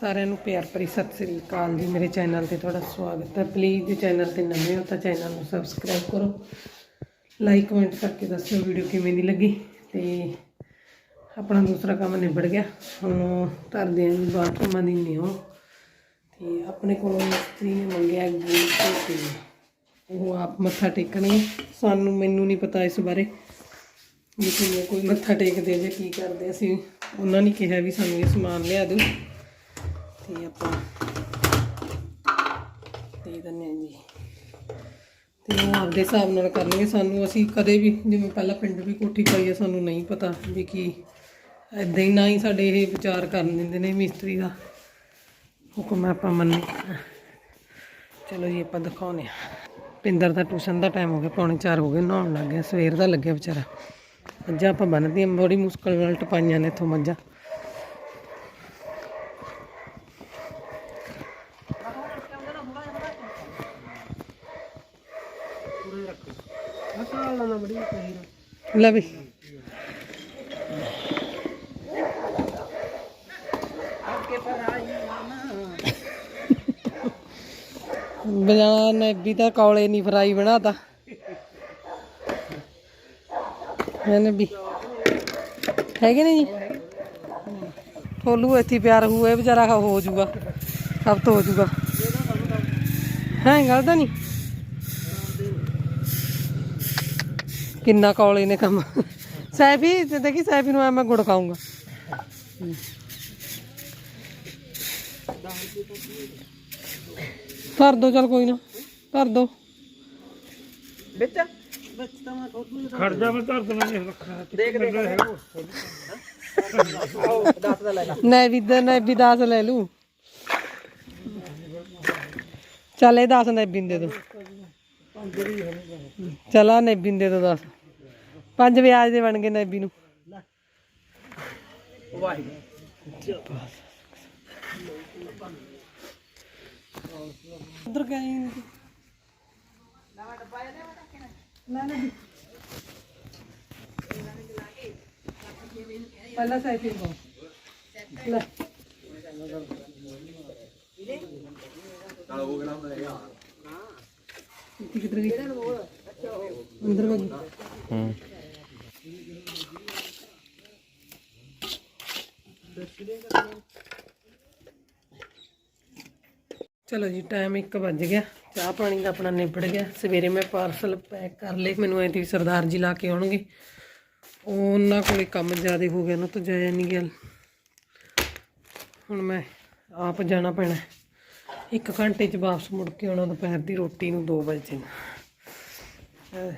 ਸਾਰਿਆਂ ਨੂੰ ਪਿਆਰ ਭਰੀ ਸਤਿ ਸ੍ਰੀ ਅਕਾਲ ਜੀ। ਮੇਰੇ ਚੈਨਲ ਤੇ ਤੁਹਾਡਾ ਸਵਾਗਤ ਹੈ। ਪਲੀਜ਼ ਜੇ ਚੈਨਲ ਤੇ ਨਵੇਂ ਹੋ ਤਾਂ ਚੈਨਲ ਨੂੰ ਸਬਸਕ੍ਰਾਈਬ ਕਰੋ। ਲਾਈਕ ਕਮੈਂਟ ਕਰਕੇ ਦੱਸਿਓ ਵੀਡੀਓ ਕਿਵੇਂ ਦੀ ਲੱਗੀ। ਤੇ ਆਪਣਾ ਦੂਸਰਾ ਕੰਮ ਨਿਬੜ ਗਿਆ। ਹੁਣ ਧਰਦੇ ਆਂ ਜੀ ਬਾਥਰੂਮਾਂ ਦੀ ਨਿਓ। ਤੇ ਆਪਣੇ ਕੋਲੋਂ ਮਿਸਤਰੀ ਨੇ ਮੰਗਿਆ ਗੇਟ ਤੇ ਉਹ ਆਪ ਮੱਥਾ ਟੇਕਣਗੇ। ਸਾਨੂੰ ਮੈਨੂੰ ਨਹੀਂ ਪਤਾ ਇਸ ਬਾਰੇ। ਵੀ ਕਿਵੇਂ ਕੋਈ ਮੱਥਾ ਟੇਕਦੇ ਜੇ ਕੀ ਕਰਦੇ ਅਸੀਂ ਉਹਨਾਂ ਨੇ ਕਿਹਾ ਵੀ ਸਾਨੂੰ ਇਹ ਸਮਾਨ ਲਿਆ ਦਿਓ। ਤੇ ਆਪਾਂ ਦੇ ਦਿੰਦੇ ਹਾਂ ਜੀ। ਤੇ ਉਹ ਆਪਦੇ ਹਿਸਾਬ ਨਾਲ ਕਰਨਗੇ। ਸਾਨੂੰ ਅਸੀਂ ਕਦੇ ਵੀ, ਜਿਵੇਂ ਪਹਿਲਾਂ ਪਿੰਡ ਵੀ ਕੋਠੀ ਪਾਈ ਹੈ ਸਾਨੂੰ ਨਹੀਂ ਪਤਾ ਵੀ ਕੀ ਐਦਾਂ ਹੀ ਨਾ ਹੀ ਸਾਡੇ ਇਹ ਵਿਚਾਰ ਕਰਨ ਦਿੰਦੇ ਨੇ ਮਿਸਤਰੀ ਦਾ। ਹੁਕਮ ਆਪਾਂ ਮੰਨੇ ਚਲੋ ਜੀ, ਆਪਾਂ ਦਿਖਾਉਨੇ ਆ ਪਿੰਦਰ ਦਾ ਟਿਊਸ਼ਨ ਦਾ ਟਾਈਮ ਹੋ ਗਿਆ, ਪੌਣੇ 4 ਹੋ ਗਏ, ਨਹਾਉਣ ਲੱਗ ਗਿਆ, ਸਵੇਰ ਦਾ ਲੱਗਿਆ ਵਿਚਾਰਾ। ਮੱਝਾਂ ਆਪਾਂ ਬੰਨ੍ਹਦੀਆਂ ਬੜੀ ਮੁਸ਼ਕਲ ਨਾਲ ਟਪਾਈਆਂ ਨੇ ਇੱਥੋਂ ਮੱਝਾਂ। ਲੈ ਵੀ। ਬਣਾ ਨੇਬੀ ਤਾਂ ਕੌਲੇ ਨਹੀਂ ਫਰਾਈ ਬਣਾਤਾ। ਹੈ ਨੇਬੀ ਹੈਗੇ ਨੇ ਜੀ? ਠੋਲੂ ਇੱਥੇ ਪਿਆਰ ਹੋਏ ਇਹ ਵਿਚਾਰਾ ਹੋ ਜਾਊਗਾ। ਸਭ ਤੋਂ ਹੋ ਜਾਊਗਾ। ਹੈ, ਗੱਲ ਤਾਂ ਨਹੀਂ। ਕਿੰਨਾ ਕੌਲੇ ਨੇ ਕੰਮ। ਸੈਫੀ ਤੇ ਦੇਖੀ ਸੈਫੀ ਨੂੰ ਮੈਂ ਗੁੜ ਖਾਊਂਗਾ। ਧਰ ਦੋ ਚਲ ਕੋਈ ਨਾ। ਧਰ ਦੋ। ਵਿੱਚ? ਵਿੱਚ ਤਾਂ ਮੈਂ ਖੜ ਜਾ ਮੈਂ ਧਰ ਦੇਣਾ ਇਹ ਰੱਖਣਾ। ਦੇਖ ਦੇਖ ਆਓ ਦਾ ਲੈ ਲਾ। ਨੈ ਵੀ ਦ ਨੈ ਵੀ 10 ਲੈ ਲੂ ਚੱਲ ਇਹ 10 ਨੈਬੀ ਦੇ ਦੋ। ਚਲਾ ਨੇਬੀ ਨੈਬੀ ਦੇ ਦੋ 10 ਪੰਜ ਵਿਆਜ ਦੇ ਬਣ ਗਏ ਨੈਬੀ ਨੂੰ। ਉਧਰ ਗਏ ਪਹਿਲਾਂ ਸਾਈਕਲ ਕੋ ਲੈ। ਚਲੋ ਜੀ ਟਾਈਮ 1 ਵੱਜ ਗਿਆ। ਚਾਹ ਪਾਣੀ ਦਾ ਆਪਣਾ ਨਿਬੜ ਗਿਆ। ਸਵੇਰੇ ਮੈਂ ਪਾਰਸਲ ਪੈਕ ਕਰ ਲਏ। ਮੈਨੂੰ ਐਂ ਤੀ ਸਰਦਾਰ ਜੀ ਲਾ ਕੇ ਆਉਣਗੇ। ਉਹਨਾਂ ਕੋਲੇ ਕੰਮ ਜ਼ਿਆਦਾ ਹੋ ਗਿਆ ਨਾ ਤਾਂ ਜਾਇਆ ਨਹੀਂ ਗਿਆ। ਹੁਣ ਮੈਂ ਆਪ ਜਾਣਾ ਪੈਣਾ। ਇੱਕ ਘੰਟੇ ਚ ਵਾਪਸ ਮੁੜ ਕੇ ਆਉਣਾ ਦੁਪਹਿਰ ਦੀ ਰੋਟੀ ਨੂੰ 2 ਵਜੇ ਅਹ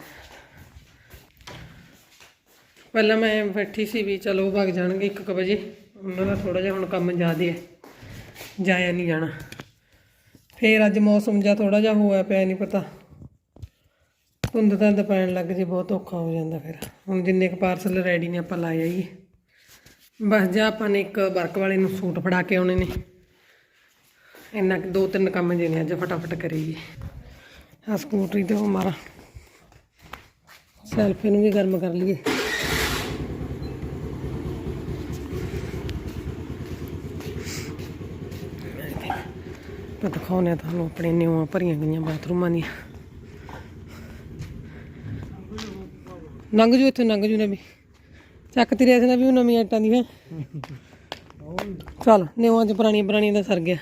ਪਹਿਲਾਂ ਮੈਂ ਬੈਠੀ ਸੀ ਵੀ ਚਲੋ ਵਗ ਜਾਣਗੇ 1 ਵਜੇ। ਉਹਨਾਂ ਦਾ ਥੋੜਾ ਜਿਹਾ ਹੁਣ ਕੰਮ ਜ਼ਿਆਦਾ ਹੈ ਜਾਇਆ ਨਹੀਂ ਜਾਣਾ। ਫੇਰ ਅੱਜ ਮੌਸਮ ਜਿਹਾ ਥੋੜਾ ਜਿਹਾ ਹੋਇਆ ਪਿਆ, ਨਹੀਂ ਪਤਾ। ਧੁੰਦ ਧੰਦ ਪੈਣ ਲੱਗ ਜੇ, ਬਹੁਤ ਔਖਾ ਹੋ ਜਾਂਦਾ ਫਿਰ। ਹੁਣ ਜਿੰਨੇ ਕੁ ਪਾਰਸਲ ਰੈਡੀ ਨੇ ਆਪਾਂ ਲਾਏ ਆਈਏ ਬਸ ਜਾ, ਆਪਾਂ ਨੇ ਇੱਕ ਵਰਕ ਵਾਲੇ ਨੂੰ ਸੂਟ ਫੜਾ ਕੇ ਆਉਣੇ ਨੇ। ਇੰਨਾ ਕੁ ਦੋ ਤਿੰਨ ਕੰਮ ਜੇ ਅੱਜ ਫਟਾਫਟ ਕਰੀਏ ਆ ਸਕੂਟਰੀ ਤੇ ਮਾਰਾ। ਸੈਲਫੀ ਨੂੰ ਵੀ ਗਰਮ ਕਰ ਲਈਏ। ਤਾਂ ਦਿਖਾਉਂਦੇ ਤੁਹਾਨੂੰ ਆਪਣੇ ਨਿਊਆਂ ਭਰੀਆਂ ਗਈਆਂ ਬਾਥਰੂਮਾਂ ਦੀਆਂ। ਲੰਘ ਜੂ ਇੱਥੇ, ਲੰਘ ਜੂ ਨਵੀਂ। ਵੀ ਚੱਕ ਤੇਰੇ ਇਸ ਨਾਲ ਵੀ ਉਹ ਨਵੀਂ ਆਟਾਂ ਦੀ ਹੈ ਚੱਲ, ਨਿਊਆਂ ਚ ਪੁਰਾਣੀਆਂ ਪੁਰਾਣੀਆਂ ਦਾ ਸਰ ਗਿਆ।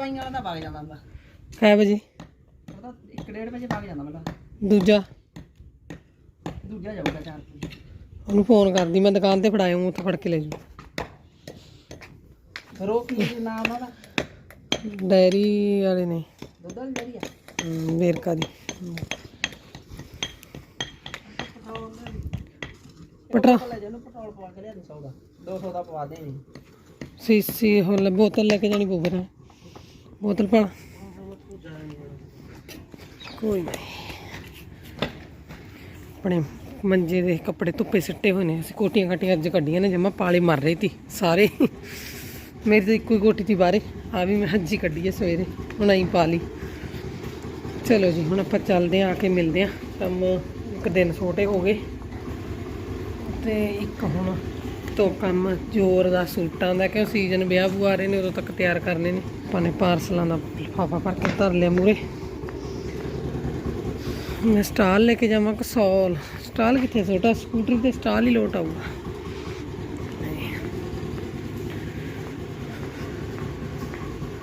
ਦਵਾਈਆਂ ਵਾਲਾ ਦਾ ਵਗ ਜਾਂਦਾ ਹੁੰਦਾ। ਕੈ ਵਜੇ? ਉਹਦਾ 1:30 ਵਜੇ ਵਗ ਜਾਂਦਾ ਮੁੰਡਾ ਦੂਜਾ? ਦੂਜਾ ਜਾਊਗਾ ਚਾਰ ਵਜੇ। ਉਹਨੂੰ ਫੋਨ ਕਰਦੀ ਮੈਂ ਦੁਕਾਨ ਤੇ ਫੜਾਇਆ ਉੱਥੇ ਫੜ ਕੇ ਲੈ ਜੂ ਫਿਰ ਉਹ ਕੀ ਨਾਮ ਉਹਦਾ? ਡੈਰੀ ਵਾਲੇ ਨੇ। ਦੁੱਧ ਵਾਲੀ ਜਿਹੜੀ ਆ? ਹਮ, ਵੇਰਕਾ ਦੀ। ਹਮ। ਪਟਰਾ ਲੈ ਜਾ ਉਹਨੂੰ ਪੈਟਰੋਲ ਪਵਾ ਕੇ ਲਿਆ 200 ਦਾ। 200 ਦਾ ਪਵਾ ਦੇ। ਜੀ ਸੀਸੀ ਹੋ ਲੈ ਬੋਤਲ ਲੈ ਕੇ ਜਾਣੀ ਪਊ ਫਿਰ। ਬੋਤਲ ਪਾ। ਕੋਈ ਨਹੀਂ। ਆਪਣੇ ਮੰਜੇ ਦੇ ਕੱਪੜੇ ਧੁੱਪੇ ਸਿੱਟੇ ਹੋਏ ਨੇ। ਅਸੀਂ ਕੋਟੀਆਂ ਕਾਟੀਆਂ ਅੱਜ ਕੱਢੀਆਂ ਨੇ, ਜਮਾ ਪਾਲੇ ਮਰ ਰਹੀ ਤੀ ਸਾਰੇ। ਮੇਰੀ ਤਾਂ ਇੱਕੋ ਹੀ ਕੋਟੀ ਤੀ ਬਾਰੇ ਆ ਵੀ ਮੈਂ ਹੱਜੀ ਕੱਢੀ ਹੈ ਸਵੇਰੇ। ਹੁਣ ਆਈ ਪਾ ਲਈ। ਚਲੋ ਜੀ, ਹੁਣ ਆਪਾਂ ਚੱਲਦੇ ਆ ਆ ਕੇ ਮਿਲਦੇ ਆ ਕੰਮ ਇੱਕ ਦਿਨ ਛੋਟੇ ਹੋ ਗਏ। ਤੇ ਇੱਕ ਹੁਣ ਤੋਂ ਕੰਮ ਜ਼ੋਰ ਦਾ ਸੂਟਾਂ ਦਾ, ਕਿਉਂ ਸੀਜ਼ਨ ਵਿਆਹ ਬੁਆ ਰਹੇ ਨੇ, ਉਦੋਂ ਤੱਕ ਤਿਆਰ ਕਰਨੇ ਨੇ। ਆਪਾਂ ਨੇ ਪਾਰਸਲਾਂ ਦਾ ਲਿਫਾਫਾ ਭਰ ਕੇ ਧਰ ਲਿਆ ਮੂਰੇ। ਮੈਂ ਸਟਾਲ ਲੈ ਕੇ ਜਾਵਾਂ ਕਸੌਲ ਸਟਾਲ ਕਿੱਥੇ ਛੋਟਾ ਸਕੂਟਰੀ ਤੇ ਸਟਾਲ ਹੀ ਲੋਟ ਆਊਗਾ।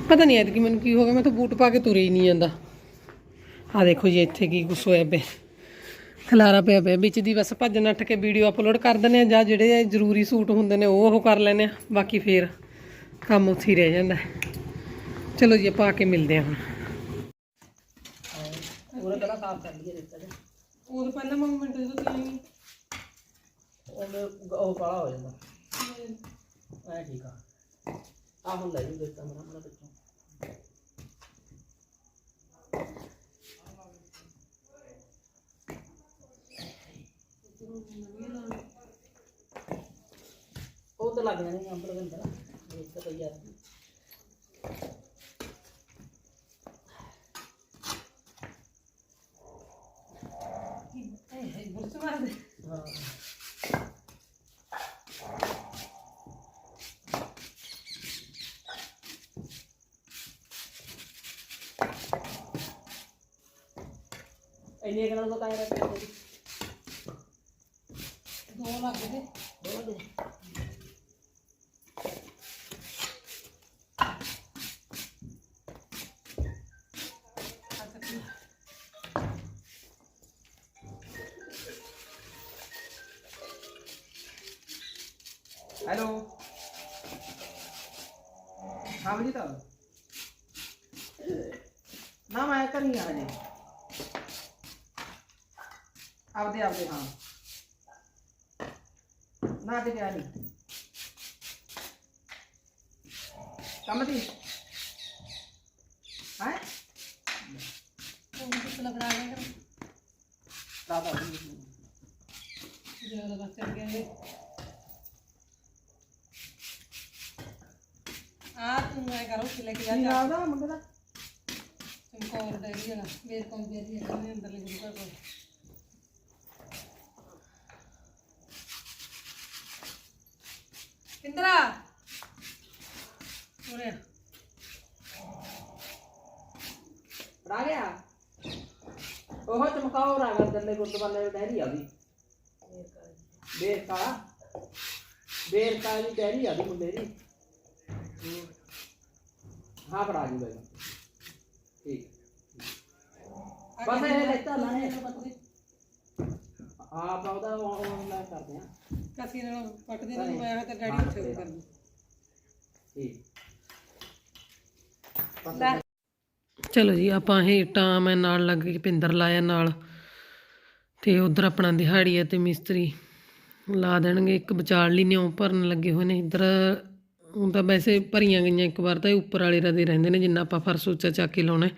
ਪਤਾ ਨਹੀਂ, ਐਤਕੀ ਮੈਨੂੰ ਕੀ ਹੋ ਗਿਆ, ਮੈਂ ਤਾਂ ਬੂਟ ਪਾ ਕੇ ਤੁਰੇ ਹੀ ਨਹੀਂ ਜਾਂਦਾ। ਆ ਦੇਖੋ ਜੀ, ਇੱਥੇ ਕੀ ਕੁਛ ਹੋਇਆ ਪਿਆ। ਖਲਾਰਾ ਪਿਆ ਪਿਆ, ਵਿੱਚ ਦੀ ਬਸ ਭੱਜ ਨੱਠ ਕੇ ਵੀਡੀਓ ਅਪਲੋਡ ਕਰ ਦਿੰਦੇ ਆ, ਜਾਂ ਜਿਹੜੇ ਜ਼ਰੂਰੀ ਸੂਟ ਹੁੰਦੇ ਨੇ, ਉਹ ਉਹ ਕਰ ਲੈਨੇ ਆ। ਬਾਕੀ ਫੇਰ ਕੰਮ ਉੱਥੇ ਹੀ ਰਹਿ ਜਾਂਦਾ। ਚਲੋ ਜੀ ਆਪਾਂ ਆ ਕੇ ਮਿਲਦੇ ਆ ਹੁਣ। ਪੂਰਾ ਪਹਿਲਾਂ ਸਾਫ਼ ਕਰ ਲਈਏ ਰੇਤਾ ਦੇ ਉਹ ਪਹਿਲਾਂ ਮੂਮੈਂਟ ਜਦੋਂ ਤੁਸੀਂ ਉਹਨੇ ਉਹ ਕਾਲਾ ਹੋ ਜਾਂਦਾ। ਐ ਠੀਕ ਆ। ਆ ਹੁਣ ਲੈ ਜੂ ਰੇਤਾ ਮੇਰਾ ਮੇਰਾ ਬੱਚਾ ਉਹ ਤਾਂ ਲੱਗ ਜਾਣੇ ਅੰਬਰ ਬੰਦਾ ਰੇਤਾ ਪਈ ਆ ਇੰਨੇ ਕਰਾਂ ਤੋਂ ਕਾਇਰਾ ਕਰ ਦੋ ਲੱਗ ਗਏ। ਦੋ ਦੇ ਹੈਲੋ। ਹਾਂ ਜੀ ਤਾਂ ਨਾ ਮੈਂ ਕਰੀ ਆ ਜੀ ਆਪਦੇ ਆਪਦੇ ਹਾਂ। ਨਾ ਤੇ ਗਿਆ ਨਹੀਂ ਕੰਮ ਦੀ? ਹੈ? ਉਹ ਕਿਸ ਲਗਾ ਰਿਹਾ ਕਰ ਰਾਤਾ ਜ਼ਿਆਦਾ ਬਸ ਚੱਲ ਗਿਆ ਆ ਤੂੰ ਐ ਕਰੋ ਕਿ ਲੈ ਕੇ ਜਾ ਨਹੀਂ ਜਾ। ਰਾਦਾ ਮੁੰਡੇ ਦਾ? ਚਮਕੌਰ ਡੈਰੀ ਵਾਲਾ ਫੇਰ ਕੌਣ ਡੈਰੀ ਵਾਲਾ ਨੇ ਅੰਦਰ ਲੈ ਗੁਰੂ ਘਰ ਕੋਲ। ਇੰਦਰਾ ਉਰੇ ਆ। ਗਿਆ? ਉਹ ਚਮਕਾਓ ਰਾਗਾ ਦਰਲੇ ਗੁਰਦੁਆਰੇ ਦੇ ਡੈਰੀ ਆ ਵੀ ਬੇਰ ਕਾਲਾ ਬੇਰ ਕਾਲੀ ਡੈਰੀ ਆ ਵੀ ਮੁੰਡੇ ਦੀ। ਹਾਂ, ਫੜਾ ਜੂ ਬਈ। ਠੀਕ। ਬਸ ਇਹ ਲੈਤਾ ਲਾਣੇ ਆਪ ਉਹਦਾ ਆਨਲਾਈਨ ਕਰਦੇ ਆ। ਕਸੀ ਨਾਲ ਪੱਟਦੇ ਨੇ ਮੈਂ ਤਾਂ ਡੈਡੀ ਉੱਥੇ ਕਰ ਦੂੰ ਠੀਕ। ਚਲੋ ਜੀ ਆਪਾਂ ਇਹ ਇੱਟਾਂ ਮੈਂ ਨਾਲ ਲੱਗ ਕੇ ਪਿੰਦਰ ਲਾਇਆ ਨਾਲ। ਤੇ ਉਧਰ ਆਪਣਾ ਦਿਹਾੜੀ ਹੈ ਤੇ ਮਿਸਤਰੀ ਲਾ ਦੇਣਗੇ। ਇੱਕ ਵਿਚਾਲ ਲਈ ਨਿਉ ਭਰਨ ਲੱਗੇ ਹੋਏ ਨੇ। ਇੱਧਰ ਹੁਣ ਤਾਂ ਵੈਸੇ ਭਰੀਆਂ ਗਈਆਂ ਇੱਕ ਵਾਰ ਤਾਂ ਇਹ ਉੱਪਰ ਵਾਲੇ ਰਦੇ ਰਹਿੰਦੇ ਨੇ ਜਿੰਨਾ ਆਪਾਂ ਫਰਸ਼ ਉੱਚਾ ਚੱਕ ਕੇ ਲਾਉਣਾ ਹੈ।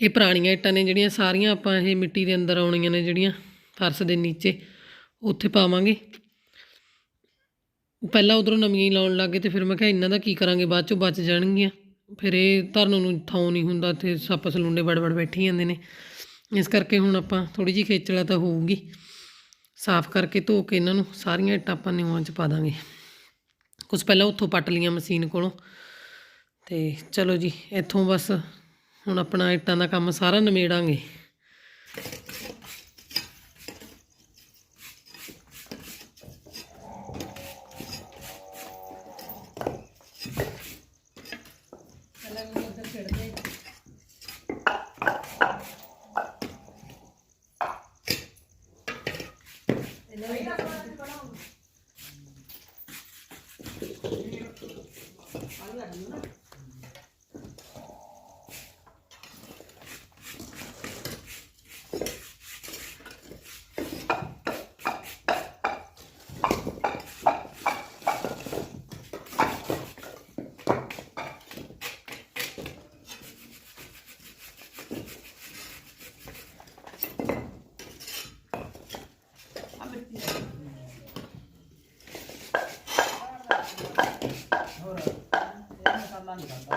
ਇਹ ਪੁਰਾਣੀਆਂ ਇੱਟਾਂ ਨੇ ਜਿਹੜੀਆਂ ਸਾਰੀਆਂ ਆਪਾਂ ਇਹ ਮਿੱਟੀ ਦੇ ਅੰਦਰ ਆਉਣੀਆਂ ਨੇ ਜਿਹੜੀਆਂ ਫਰਸ਼ ਦੇ ਨੀਚੇ। ਉੱਥੇ ਪਾਵਾਂਗੇ। ਪਹਿਲਾਂ ਉਧਰੋਂ ਨਵੀਆਂ ਹੀ ਲਾਉਣ ਲੱਗੇ ਤੇ ਫਿਰ ਮੈਂ ਕਿਹਾ ਇਹਨਾਂ ਦਾ ਕੀ ਕਰਾਂਗੇ, ਬਾਅਦ ਚੋਂ ਬਚ ਜਾਣਗੀਆਂ। ਫਿਰ ਇਹ ਧਰਨ ਨੂੰ ਥਾਂ ਨਹੀਂ ਹੁੰਦਾ ਤੇ ਸੱਪ ਸਲੂੰਡੇ ਬੜ ਬੜ ਬੈਠੀ ਜਾਂਦੇ ਨੇ। ਇਸ ਕਰਕੇ ਹੁਣ ਆਪਾਂ ਥੋੜੀ ਜਿਹੀ ਖੇਚਲਾ ਤਾਂ ਹੋਊਗੀ। ਸਾਫ਼ ਕਰਕੇ ਧੋ ਕੇ ਇਹਨਾਂ ਨੂੰ ਸਾਰੀਆਂ ਇੱਟਾਂ ਆਪਾਂ ਨਿਵਾਂ 'ਚ ਪਾ ਦਾਂਗੇ। ਕੁਝ ਪਹਿਲਾਂ ਉੱਥੋਂ ਪੱਟ ਲੀਆਂ ਮਸ਼ੀਨ ਕੋਲੋਂ। ਤੇ ਚਲੋ ਜੀ, ਇੱਥੋਂ ਬਸ ਹੁਣ ਆਪਣਾ ਇੱਟਾਂ ਦਾ ਕੰਮ ਸਾਰਾ ਨਿਮੇੜਾਂਗੇ ਪਹਿਲਾਂ ਵੀ ਉੱਧਰ ਛੱਡਦੇ ਹੋਰ ਇਹ ਮਸਾਲਾ ਨਹੀਂ ਕਰਦਾ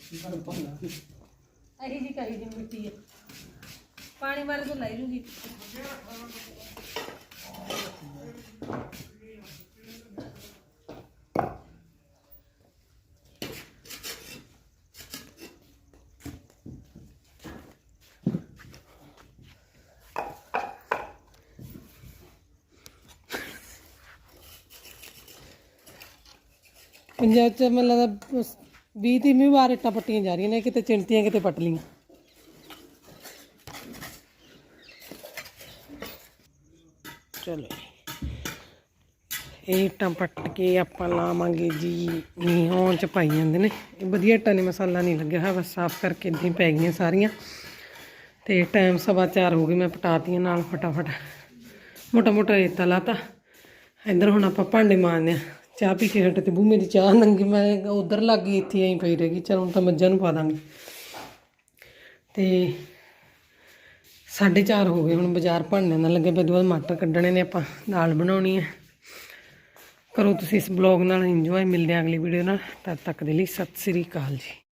ਕੀ ਕਰੂ ਅਹੀ ਜੀ ਕਹੀ ਜੀ ਮਿੱਟੀ ਹੈ ਪਾਣੀ ਮਾਰੇ ਤੋਂ ਲੈ ਲੂੰਗੀ। ਪੰਜਾਬ ਚ ਮੈਨੂੰ ਲੱਗਦਾ 20 ਤੀਵੀਂ ਵਾਰ ਇੱਟਾਂ ਪੱਟੀਆਂ ਜਾ ਰਹੀਆਂ ਨੇ, ਕਿਤੇ ਚਿੰਟੀਆਂ ਕਿਤੇ ਪੱਟਲੀਆਂ ਚਲੋ ਇਹ ਇੱਟਾਂ ਪੱਟ ਕੇ ਆਪਾਂ ਲਾਵਾਂਗੇ ਜੀ ਨੀਹਾਂ ਚ ਪਾਈ ਜਾਂਦੇ ਨੇ। ਇਹ ਵਧੀਆ ਇੱਟਾਂ ਨੇ, ਮਸਾਲਾ ਨਹੀਂ ਲੱਗਿਆ ਹੋਇਆ, ਬਸ ਸਾਫ਼ ਕਰਕੇ ਇੱਦਾਂ ਹੀ ਪੈ ਗਈਆਂ ਸਾਰੀਆਂ। ਤੇ ਟਾਈਮ ਸਵਾ ਚਾਰ ਹੋ ਗਏ, ਮੈਂ ਪਟਾਤੀਆਂ ਨਾਲ ਫਟਾਫਟ ਮੋਟਾ ਮੋਟਾ ਰੇਤਾ ਲਾਤਾ। ਇੱਧਰ ਹੁਣ ਆਪਾਂ ਭਾਂਡੇ ਮਾਰਨੇ ਆ ਚਾਹ ਪੀ ਕੇ ਹਟੇ ਤੇ ਬੂ ਮੇਰੀ ਚਾਹ ਨੰਗੀ, ਮੈਂ ਉਧਰ ਲੱਗ ਗਈ, ਇੱਥੇ ਐਂ ਪਈ ਰਹਿ ਗਈ। ਚਲ ਹੁਣ ਤਾਂ ਮੱਝਾਂ ਨੂੰ ਪਾ ਦਾਂਗੇ। ਤੇ ਸਾਢੇ ਚਾਰ ਹੋ ਗਏ, ਹੁਣ ਬਾਜ਼ਾਰ ਭਾਂਡੇ ਨਾਲ ਲੱਗੇ ਪਏ ਦੁਬਾਰਾ ਮਟਰ ਕੱਢਣੇ ਨੇ ਆਪਾਂ, ਦਾਲ ਬਣਾਉਣੀ ਹੈ ਕਰੋ ਤੁਸੀਂ ਇਸ ਬਲੌਗ ਨਾਲ ਇੰਜੋਏ ਮਿਲਦੇ ਹਾਂ ਅਗਲੀ ਵੀਡੀਓ ਨਾਲ। ਤਦ ਤੱਕ ਦੇ ਲਈ ਸਤਿ ਸ੍ਰੀ ਅਕਾਲ ਜੀ।